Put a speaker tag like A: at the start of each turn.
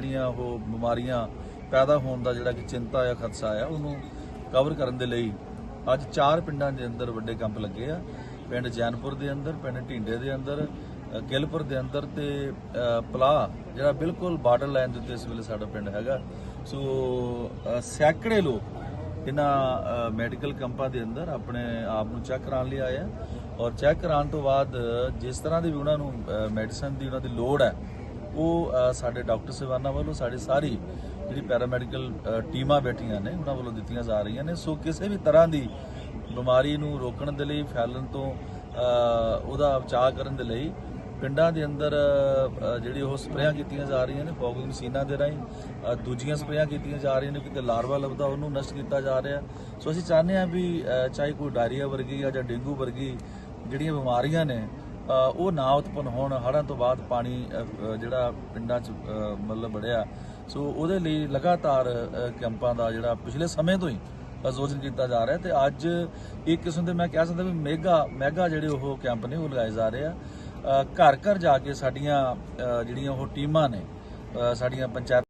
A: ਜਿਹੜੀਆਂ ਉਹ ਬਿਮਾਰੀਆਂ ਪੈਦਾ ਹੋਣ ਦਾ ਜਿਹੜਾ ਕਿ ਚਿੰਤਾ ਆ ਖਦਸ਼ਾ ਆ ਉਹਨੂੰ ਕਵਰ ਕਰਨ ਦੇ ਲਈ ਅੱਜ ਚਾਰ ਪਿੰਡਾਂ ਦੇ ਅੰਦਰ ਵੱਡੇ ਕੈਂਪ ਲੱਗੇ ਆ। ਪਿੰਡ ਜੈਨਪੁਰ ਦੇ ਅੰਦਰ ਪਿੰਡ ਢੀਂਡੇ ਦੇ ਅੰਦਰ ਅ, ਦੇ ਅੰਦਰ ਤੇ ਅ, ਪਲਾਹ ਜਿਹੜਾ ਬਿਲਕੁਲ ਬਾਰਡਰ ਲਾਈਨ ਦੇ ਉੱਤੇ ਇਸ ਵੇਲੇ ਸਾਡਾ ਪਿੰਡ ਹੈਗਾ। ਸੋ ਸੈਂਕੜੇ ਲੋਕ ਇਹਨਾਂ ਮੈਡੀਕਲ ਕੈਂਪਾਂ ਦੇ ਅੰਦਰ ਆਪਣੇ ਆਪ ਨੂੰ ਚੈੱਕ ਕਰਾਉਣ ਲਈ ਆਏ ਆ। ਔਰ ਚੈੱਕ ਕਰਾਉਣ ਤੋਂ ਬਾਅਦ ਜਿਸ ਤਰ੍ਹਾਂ ਦੀ ਵੀ ਉਹਨਾਂ ਨੂੰ ਮੈਡੀਸਨ ਦੀ ਉਹਨਾਂ ਦੀ ਲੋੜ ਹੈ ਉਹ ਸਾਡੇ ਡਾਕਟਰ ਸੇਵਾਨਾ ਵੱਲੋਂ ਸਾਡੀ ਸਾਰੀ ਜਿਹੜੀ ਪੈਰਾਮੈਡੀਕਲ ਟੀਮਾਂ ਬੈਠੀਆਂ ਨੇ, ਉਹਨਾਂ ਵੱਲੋਂ ਦਿੱਤੀਆਂ ਜਾ ਰਹੀਆਂ ਨੇ। ਸੋ ਕਿਸੇ ਵੀ ਤਰ੍ਹਾਂ ਦੀ ਬਿਮਾਰੀ ਨੂੰ ਰੋਕਣ ਦੇ ਲਈ, ਫੈਲਣ ਤੋਂ ਉਹਦਾ ਬਚਾਅ ਕਰਨ ਦੇ ਲਈ ਪਿੰਡਾਂ ਦੇ ਅੰਦਰ ਜਿਹੜੀ ਉਹ ਸਪਰੇਆਂ ਕੀਤੀਆਂ ਜਾ ਰਹੀਆਂ ਨੇ, ਫੋਗਿੰਗ ਮਸ਼ੀਨਾਂ ਦੇ ਰਾਹੀਂ ਦੂਜੀਆਂ ਸਪਰੇਆਂ ਕੀਤੀਆਂ ਜਾ ਰਹੀਆਂ ਨੇ, ਕਿਤੇ ਲਾਰਵਾ ਲੱਭਦਾ ਉਹਨੂੰ ਨਸ਼ਟ ਕੀਤਾ ਜਾ ਰਿਹਾ। ਸੋ ਅਸੀਂ ਚਾਹੁੰਦੇ ਹਾਂ ਵੀ ਚਾਹੇ ਕੋਈ ਡਾਇਰੀਆ ਵਰਗੀ ਜਾਂ ਜਾਂ ਡੇਂਗੂ ਵਰਗੀ ਜਿਹੜੀਆਂ ਬਿਮਾਰੀਆਂ ਨੇ ਉਹ ਨਾ ਉਤਪਨ ਹੋਣ, ਹੜ੍ਹਾਂ ਤੋਂ ਬਾਅਦ ਪਾਣੀ ਜਿਹੜਾ ਪਿੰਡਾਂ 'ਚ ਮਤਲਬ ਬੜਿਆ ਸੋ ਉਹਦੇ ਲਈ ਲਗਾਤਾਰ ਕੈਂਪਾਂ ਦਾ ਜਿਹੜਾ ਪਿਛਲੇ ਸਮੇਂ ਤੋਂ ਹੀ ਆਯੋਜਨ ਕੀਤਾ ਜਾ ਰਿਹਾ ਤੇ ਅੱਜ ਇੱਕ ਕਿਸਮ ਦੇ ਮੈਂ ਕਹਿ ਸਕਦਾ ਵੀ ਮੈਗਾ ਮੈਗਾ ਜਿਹੜੇ ਉਹ ਕੈਂਪ ਨੇ, ਉਹ ਲਗਾਏ ਜਾ ਰਹੇ ਆ। ਘਰ ਘਰ ਜਾ ਕੇ ਸਾਡੀਆਂ ਜਿਹੜੀਆਂ ਉਹ ਟੀਮਾਂ ਨੇ ਸਾਡੀਆਂ ਪੰਚਾਇਤ